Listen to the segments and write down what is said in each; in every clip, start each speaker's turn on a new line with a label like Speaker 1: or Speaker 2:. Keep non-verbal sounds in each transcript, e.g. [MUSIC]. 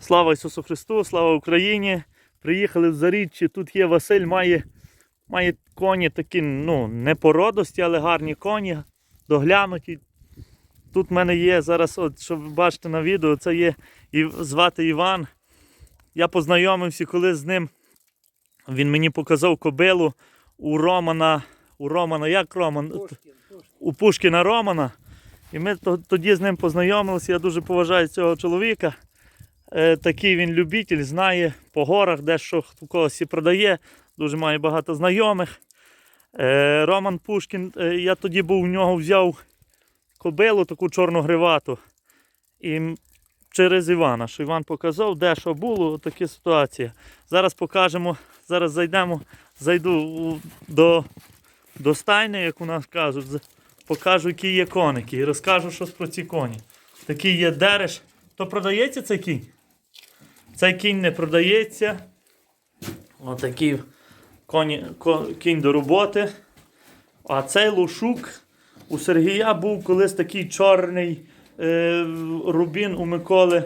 Speaker 1: Слава Ісусу Христу, слава Україні! Приїхали в Заріччі. Тут є Василь, має, має коні такі, ну, не породості, але гарні коні, доглянуті. Тут в мене є зараз, от, що ви бачите на відео, це є і звати Іван. Я познайомився, коли з ним він мені показав кобилу у Романа. У Романа, як Роман? У Пушкіна Романа. І ми тоді з ним познайомилися. Я дуже поважаю цього чоловіка. Е, такий він любитель, знає по горах, де що у когось і продає. Дуже має багато знайомих. Е, Роман Пушкін, е, я тоді був у нього взяв кобилу, таку чорну гривату. І через Івана, що Іван показав, де що було, така ситуація. Зараз покажемо, зараз зайдемо, зайду до, до стайни, як у нас кажуть, покажу, які є коники, і розкажу щось про ці коні. Такий є дереш. То продається цей кінь? Цей кінь не продається. Отакий коні, ко- кінь до роботи. А цей лошук у Сергія був колись такий чорний е, рубін у Миколи,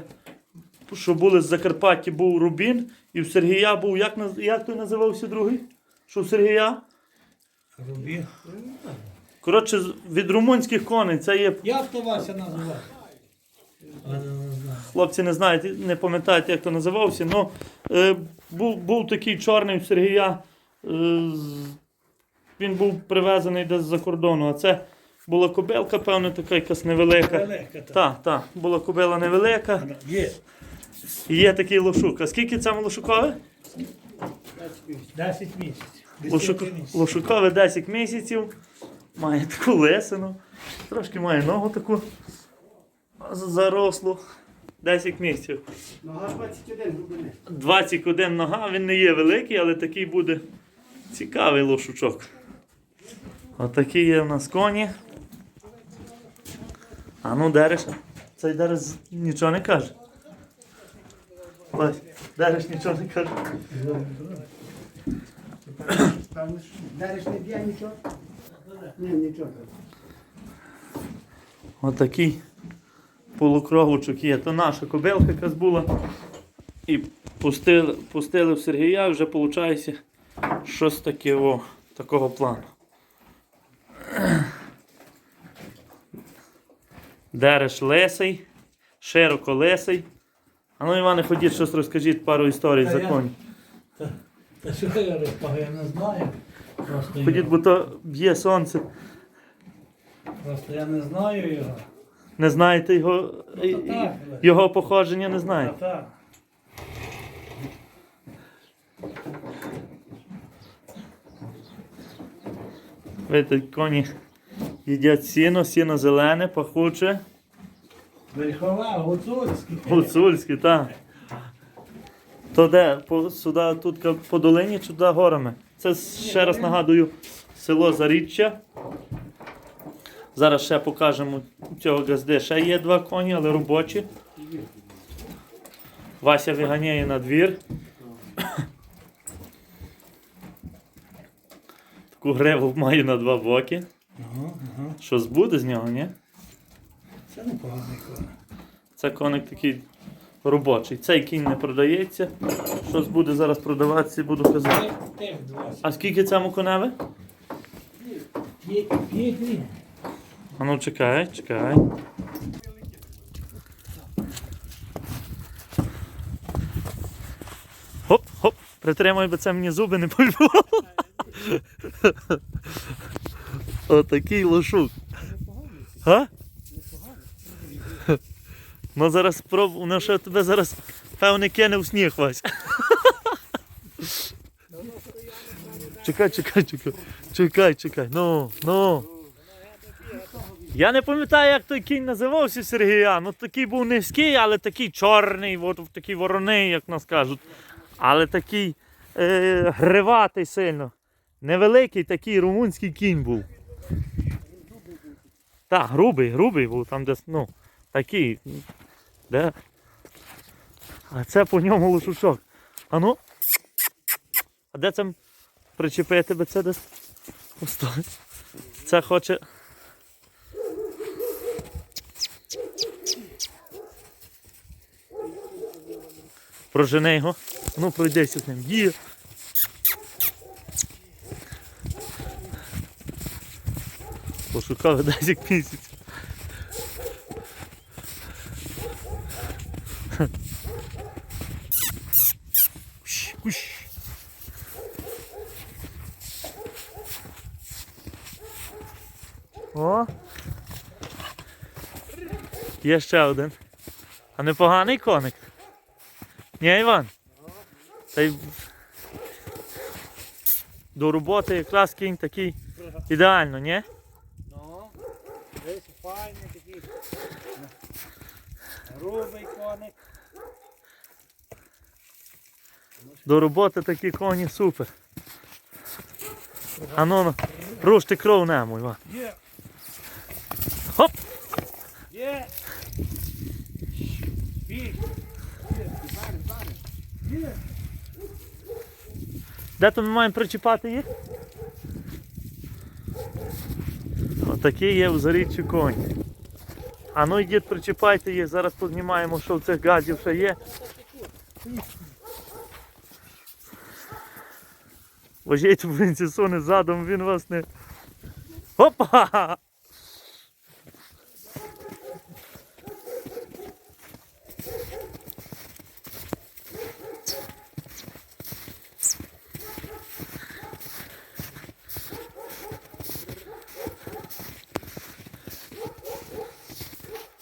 Speaker 1: що були з Закарпаття, був рубін. І у Сергія був, як, як той називався другий? Що у Сергія?
Speaker 2: Рубі.
Speaker 1: Коротше, від румунських коней це є.
Speaker 2: Як то Вася називає?
Speaker 1: Хлопці не знають, не пам'ятають, як то називався. Ну, е, був, був такий чорний у Сергія. Е, з- він був привезений десь з-за кордону. А це була кобилка, певно, така якась невелика.
Speaker 2: Велика та.
Speaker 1: Так, так, була кобила невелика.
Speaker 2: Є.
Speaker 1: Є такий лошук. А скільки цьому лошукові?
Speaker 2: 10 місяців.
Speaker 1: Лошук,
Speaker 2: 10 місяців.
Speaker 1: 10 місяців. Має таку лесину. Трошки має ногу таку зарослу. 10 місяців.
Speaker 3: Нога 21 глибини.
Speaker 1: 21 нога, він не є великий, але такий буде цікавий лошучок. Отакі є в нас коні. А ну дереш. Цей дереш нічого не каже. Ось, дереш нічого не каже.
Speaker 3: Що не б'є нічого? Ні, нічого.
Speaker 1: Отакий полукровочок є. То наша кобилка якась була. І пустили, пустили в Сергія, вже виходить щось таке о, такого плану. Дереш лесий, широко лесий. А ну, Іване, ходіть щось розкажіть пару історій за коні.
Speaker 2: Та, та що я розпагаю, я не знаю. Просто,
Speaker 1: Ходіть, бо то б'є сонце.
Speaker 2: просто я не знаю його.
Speaker 1: Не знаєте його,
Speaker 2: Ну, то так, але-
Speaker 1: його походження, не
Speaker 2: А
Speaker 1: знаєте.
Speaker 2: так.
Speaker 1: Видите, коні їдять сіно, сіно зелене, пахуче,
Speaker 2: Верхова, гуцульський.
Speaker 1: гуцульське, так. То де? По, сюди, тут ка- по долині чи туди горами? Це ще раз нагадую село Заріччя. Зараз ще покажемо цього газди. Ще є два коні, але робочі. Вася виганяє на двір. Таку гриву має на два боки. Щось буде з нього, ні?
Speaker 2: Це непоганий коник.
Speaker 1: Це коник такий робочий. Цей кінь не продається. Щось буде зараз продаватися, буду казати. А скільки цьому
Speaker 2: днів.
Speaker 1: А ну чекай, чекай. Хоп, хоп, притримай, бо це мені зуби не польвало. [LAUGHS] Отакий лошук. Га? Ну зараз спроб... ну що тебе зараз певне кине в сніг Вась. Чекай, чекай, чекай. Чекай, чекай. Ну, ну. Я не пам'ятаю, як той кінь називався Сергія. Ну такий був низький, але такий чорний, от, такий вороний, як нас кажуть. Але такий е, гриватий сильно. Невеликий такий румунський кінь був. Так, грубий, грубий був, там десь, ну, такий. Де? А це по ньому лошучок. А ну. А де це причепити би це десь? Постой. Це хоче. Прожене його. Ну, пройдеться з ним. Є. Пошукав 10 місяців. Кущ, Є ще один. А непоганий коник. Ні, Іван? Та й до роботи якраз кінь такий ідеально, ні?
Speaker 3: Ну, десь файний такий. Грубий коник.
Speaker 1: До роботи такі коні супер. А ну, ну рушти кров нему, Іван.
Speaker 3: Є.
Speaker 1: Хоп!
Speaker 3: Є. Бій. Є. Зараз, зараз. Є.
Speaker 1: Де то ми маємо причіпати їх? Отакі є в заріччі коні. А ну йдіть, причіпайте їх, зараз познімаємо, що в цих газів ще є. Вожіть, він ці суне задом, він вас не. Опа!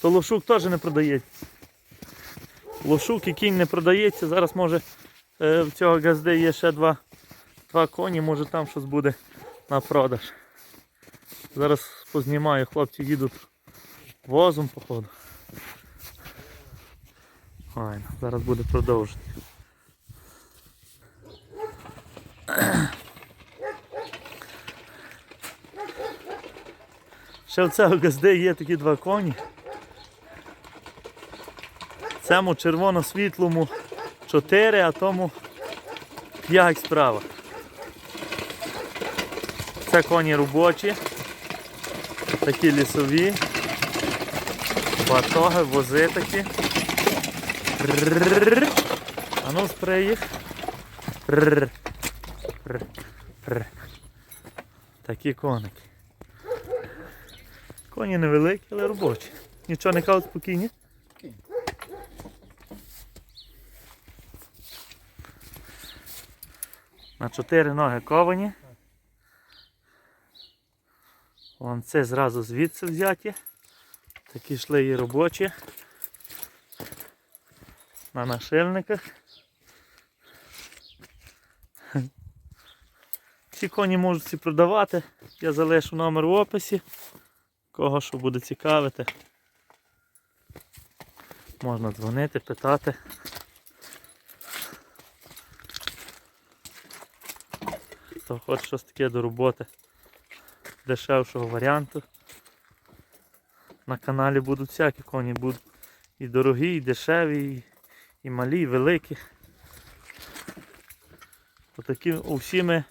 Speaker 1: То лошук теж не продається. Лошук і кінь не продається. Зараз може е, в цього газди є ще два, два коні, може там щось буде на продаж. Зараз познімаю, хлопці їдуть возом, походу. Файно, зараз буде продовжити. Ще в цього газди є такі два коні. Цьому червоно-світлому 4, а тому 5 справа. Це коні робочі, такі лісові, батоги, вози такі. А ну спрей їх. Такі коники. Коні невеликі, але робочі. Нічого не кажуть спокійні. На чотири ноги ковані. Вон це зразу звідси взяті. Такі йшли і робочі. На нашильниках. Ці коні можуть всі продавати. Я залишу номер в описі. Кого що буде цікавити. Можна дзвонити, питати. Хто хоче щось таке до роботи дешевшого варіанту. На каналі будуть всякі коні, будуть і дорогі, і дешеві, і, і малі, і великі. Отакі усі ми,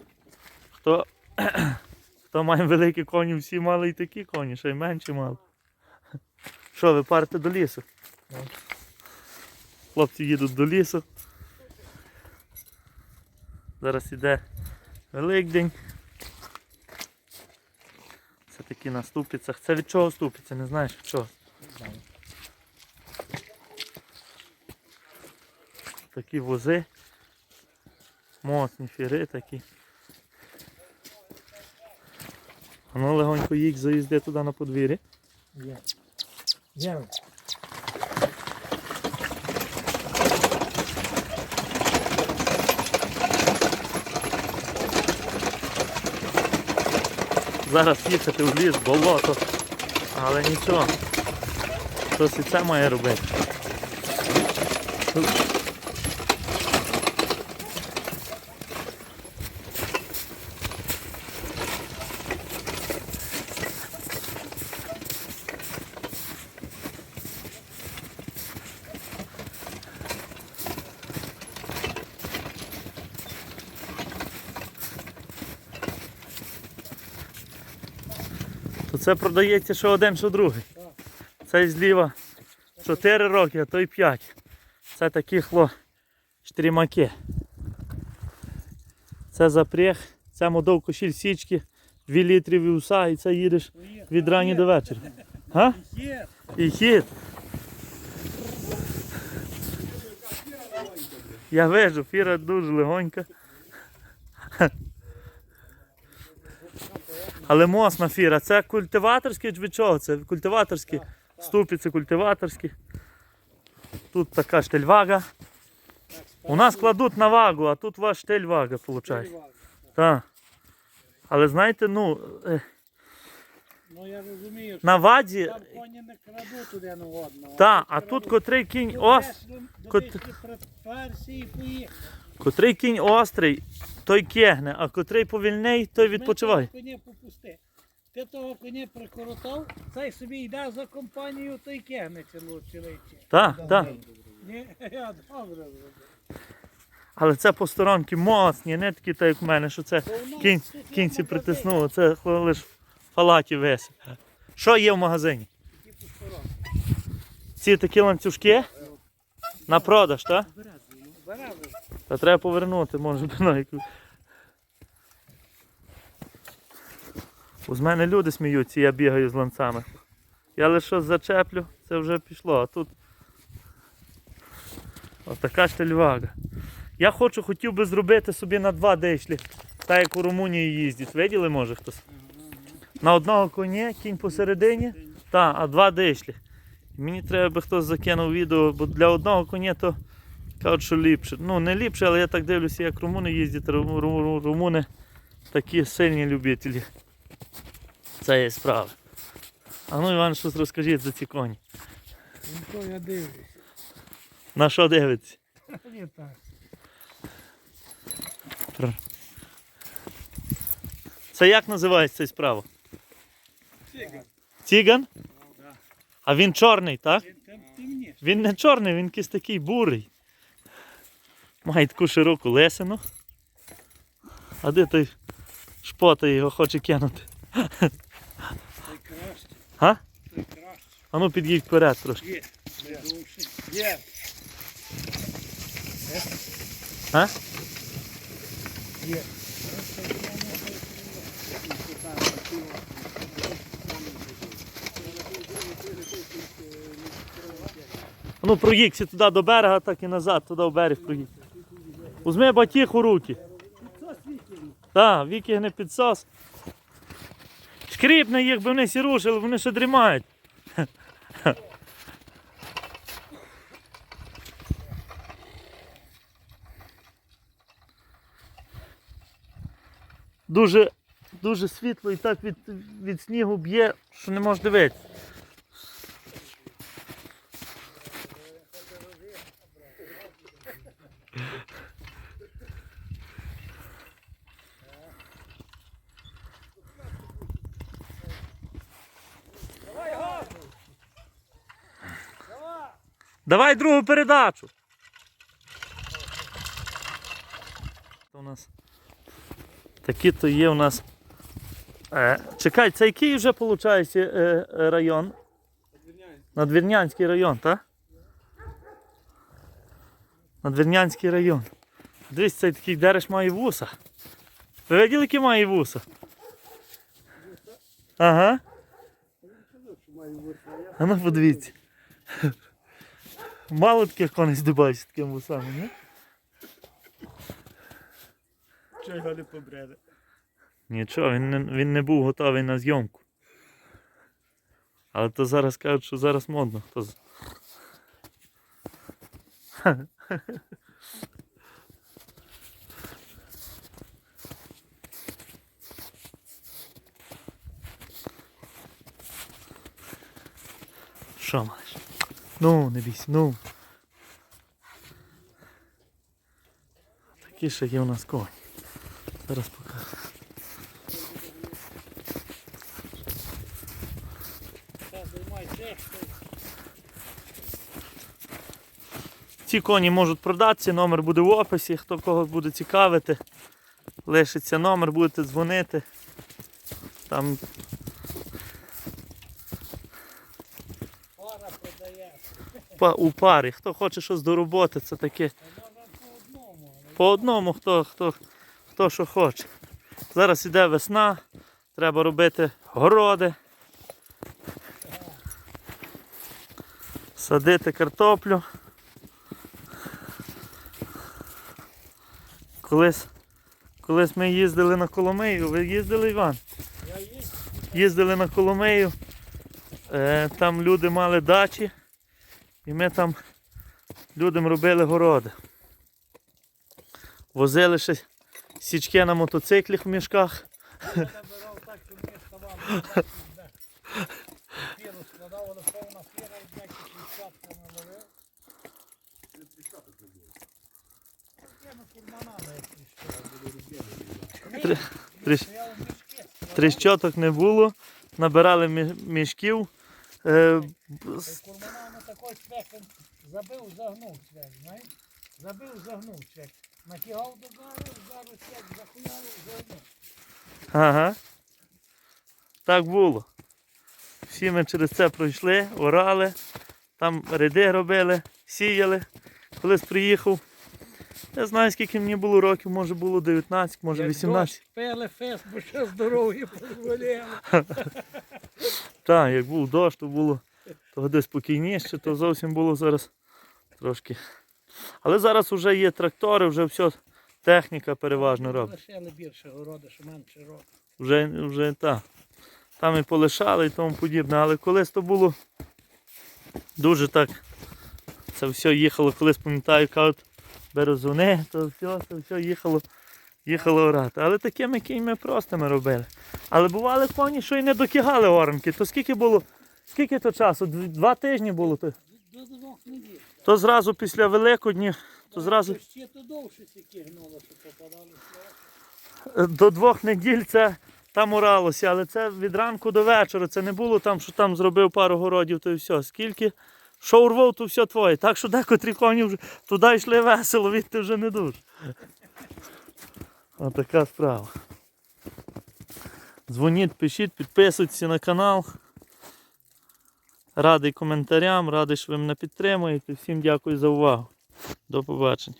Speaker 1: хто, [CLEARS THROAT] хто має великі коні, всі мали і такі коні, ще й менші мали. Що, ви парите до лісу? Хлопці їдуть до лісу. Зараз іде Великдень. Це такі на ступицях. Це від чого ступиться, не знаєш від чого?
Speaker 2: Знаю.
Speaker 1: Такі вози. Моцні фіри такі. А ну легонько їх заїзди туди на подвір'я.
Speaker 2: Є. Є.
Speaker 1: Зараз їхати в ліс, болото. Але нічого. Хтось і це має робити. То це продається що один, що другий. Цей зліва 4 роки, а той 5. Це такі хло штримаки. Це запряг, це модов кошіль січки, 2 літри вівса і це їдеш від рані до вечора. Га? І хід. Я вижу, фіра дуже легонька. Але мосна фіра. Це культиваторський чи від чого? Це культиваторські. Ступі це культиваторські. Тут така штельвага. У нас кладуть на вагу, а тут ваш штельвага, виходить. Так. Але знаєте, ну, е,
Speaker 2: Ну я розумію,
Speaker 1: на ваді.
Speaker 2: там коні не крадуть один у одного.
Speaker 1: Та, а тут котрий кінь ос, кот-
Speaker 2: і поїхав.
Speaker 1: Котрий кінь острий, той кегне, а котрий повільний, той відпочиває.
Speaker 2: Ми того коня попусти. Ти того коня прикоротав, цей собі йде за компанію, той кегне цілу цілиці.
Speaker 1: Так, так.
Speaker 2: Ні, [LAUGHS] я добре зробив.
Speaker 1: Але це посторонки моцні, не такі, так як в мене, що це кінь, кінці притиснуло, це лише фалаті весь. Що є в магазині? Ці такі ланцюжки на продаж, так?
Speaker 2: Беремо.
Speaker 1: Та треба повернути, може би на яку. З мене люди сміються, я бігаю з ланцами. Я лише щось зачеплю, це вже пішло, а тут. Отака штельвага. Я хочу, хотів би зробити собі на два дишлі, так як у Румунії їздять. Виділи, може хтось? На одного коня, кінь посередині, та, а два дишлі. Мені треба би хтось закинув відео, бо для одного коня то Кажуть, що ліпше. Ну, не ліпше, але я так дивлюся, як румуни їздять. Ру- ру- ру- Румуни такі сильні любителі цієї справи. А ну, Іван, щось розкажіть за ці коні.
Speaker 2: Ну то я дивлюся.
Speaker 1: На що дивиться?
Speaker 2: Ні, так.
Speaker 1: Це як називається ця справа? Ціган? А він чорний, так?
Speaker 2: Він там.
Speaker 1: Він не чорний, він якийсь такий бурий. Має таку широку лесину. А де той шпота його хоче кинути? А? А ну під'їдь вперед трошки.
Speaker 2: Є.
Speaker 1: А?
Speaker 2: Є.
Speaker 1: Ну проїдься туди до берега, так і назад, туди в берег проїдь. Візьми батіг у руки. Так, вікігне підсос. Шкріпне їх, бо вони сі рушили, вони ще дрімають. Дуже, дуже світло і так від, від снігу б'є, що не можеш дивитися. Давай другу передачу. У нас такі то є у нас. Е, чекай, це який вже виходить е, е, район? Надвірнянський район, так? Надвірнянський район. Дивись, цей такий дереш має вуса. Ви виділи, які має вуса? Ага. А ну подивіться. [LAUGHS] Мало таких коней здибається такими вусами, ні?
Speaker 2: Чого його не побреде?
Speaker 1: Нічого, він не, він не був готовий на зйомку. Але то зараз кажуть, що зараз модно. То... [LAUGHS] Що? Ну, не бійся, ну. Такі ще є у нас коні. Зараз покажу. Ці коні можуть продатися, номер буде в описі, хто кого буде цікавити. Лишиться номер, будете дзвонити. Там у парі. Хто хоче щось до роботи, це таке. По одному, хто, хто, хто що хоче. Зараз іде весна, треба робити городи. Садити картоплю. Колись, колись ми їздили на Коломию. Ви їздили, Іван? Їздили на Коломию. Е, там люди мали дачі. І ми там людям робили городи. Возили ще січки на мотоциклах в мішках.
Speaker 2: Я набирав так, що мені ставало. так, складав, але повна фіра, як тріщатка наловив.
Speaker 1: Тріщоток не було. Набирали мішків. Е,
Speaker 2: Курманами такий цвеком забив, загнув цвек, знаєш? Забив, загнув цвек. Натягав до гари, зараз цвек захуярив, загнув.
Speaker 1: Ага. Так було. Всі ми через це пройшли, орали, там ряди робили, сіяли. Колись приїхав. Не знаю, скільки мені було років, може було 19, може 18.
Speaker 2: Пеле фест, бо ще здоров'я позволяли. [LAUGHS]
Speaker 1: Так, як був дощ, то було десь спокійніше, то зовсім було зараз трошки. Але зараз вже є трактори, вже все, техніка переважно робить.
Speaker 2: Лишили більше городи, що менше років.
Speaker 1: Вже, вже так. Там і полишали і тому подібне. Але колись то було дуже так. Це все їхало, колись пам'ятаю, кажуть, березуни, то все, це все їхало, їхало орати. Але такими кіньми простими робили. Але бували коні, що і не докигали оранки. То скільки було, скільки то часу? Два тижні було. То, то зразу після Великодні, то зразу
Speaker 2: Ще то довше сіки гнуло, що попадали.
Speaker 1: До двох неділь це там оралося, але це від ранку до вечора. Це не було там, що там зробив пару городів, то і все. Скільки що урвав, то все твоє. Так що декотрі коні вже туди йшли весело, відти вже не дуже. Отака справа. Дзвоніть, пишіть, підписуйтесь на канал. Радий коментарям, радий, що ви мене підтримуєте. Всім дякую за увагу. До побачення.